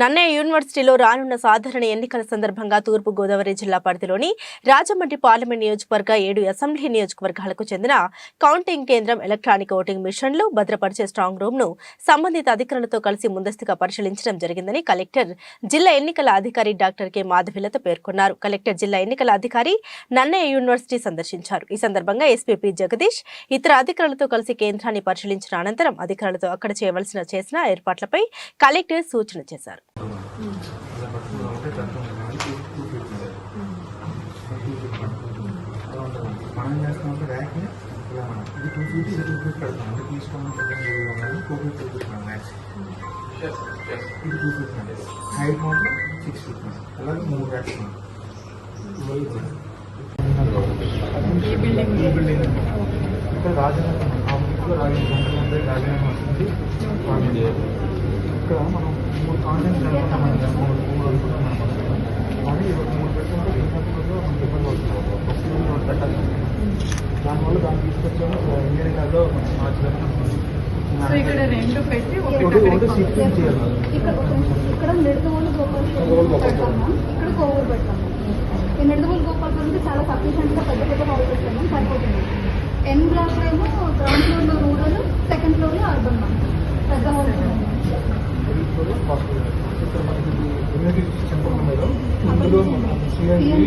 నన్నయ్య యూనివర్సిటీలో రానున్న సాధారణ ఎన్నికల సందర్భంగా తూర్పు గోదావరి జిల్లా పరిధిలోని రాజమండ్రి పార్లమెంట్ నియోజకవర్గ ఏడు అసెంబ్లీ నియోజకవర్గాలకు చెందిన కౌంటింగ్ కేంద్రం ఎలక్ట్రానిక్ ఓటింగ్ మిషన్లు భద్రపరిచే స్ట్రాంగ్ రూమ్ను సంబంధిత అధికారులతో కలిసి ముందస్తుగా పరిశీలించడం జరిగిందని కలెక్టర్ జిల్లా ఎన్నికల అధికారి డాక్టర్ కె మాధవిలత పేర్కొన్నారు. కలెక్టర్ జిల్లా ఎన్నికల అధికారి నన్నయ్య యూనివర్సిటీ సందర్శించారు. ఈ సందర్భంగా ఎస్పీపీ జగదీష్ ఇతర అధికారులతో కలిసి కేంద్రాన్ని పరిశీలించిన అనంతరం అధికారులతో అక్కడ చేయవలసిన చేసిన ఏర్పాట్లపై కలెక్టర్ సూచన చేశారు. మనం ఏం చేస్తామంటే ర్యాక్ని ఇలా మనం ఇది టూ ఫీట్ ఇది టూ ఫీట్ పెడతాం అంటే తీసుకోమని టూ ఫీట్ పెడుతున్నాం ర్యాక్స్ ఇది టూ ఫీట్ అండి హైట్ మాత్రం సిక్స్ ఫీట్ అలాగే మూడు ర్యాక్స్ ఈ బిల్డింగ్ ఇక్కడ రాజనగరం ఆఫీస్లో రాజనగరం రాజనగరం వస్తుంది ఇక్కడ మనం అనుకుంటున్నాం కానీ ఇవాళ మూడు పెట్టుకుంటే మనకి ఇబ్బంది ఫస్ట్ మూడు పెట్టాలి దానివల్ల దాన్ని తీసుకొచ్చాము ఇక్కడ రెండు పెట్టి ఇక్కడ ఇక్కడ నిడదవోలు గోపాల్ పెడతాము ఇక్కడ కోవూరు పెడతాము ఈ నిడదవోలు గోపాల్ గురించి చాలా సఫిషియెంట్గా పెద్ద పెద్ద హౌస్ ఇస్తాము సరిపోతుంది. ఎన్ బ్లాక్లో ఏమో గ్రౌండ్ ఫ్లోర్ ఇక్కడ మనకి ఇమ్యూనిటీ ఉంది మేడం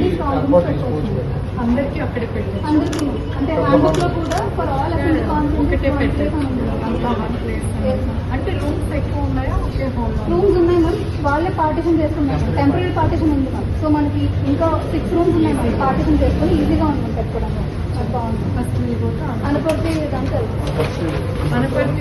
ఏర్పాటు చేసుకోవచ్చు మేడం అందరికీ అక్కడే పెట్టారు అందరికీ అంటే హ్యాండ్బుక్ కూడా ఫర్ ఆల్ ఒకటే పెట్టారు అంటే రూమ్స్ ఎక్కువ ఉన్నాయా ఒకే హోమ్ రూమ్స్ ఉన్నాయి మ్యామ్ వాళ్ళే పార్టిషన్ చేస్తున్నారు టెంపరీ పార్టిషన్ ఉంది మ్యామ్ సో మనకి ఇంకా సిక్స్ రూమ్స్ ఉన్నాయి మ్యామ్ పార్టిషన్ చేసుకొని ఈజీగా ఉంటుంది పెట్టుకోవడానికి అది బాగుంది ఫస్ట్ పోతే అనుపర్తి ఇదంతా అనపర్తి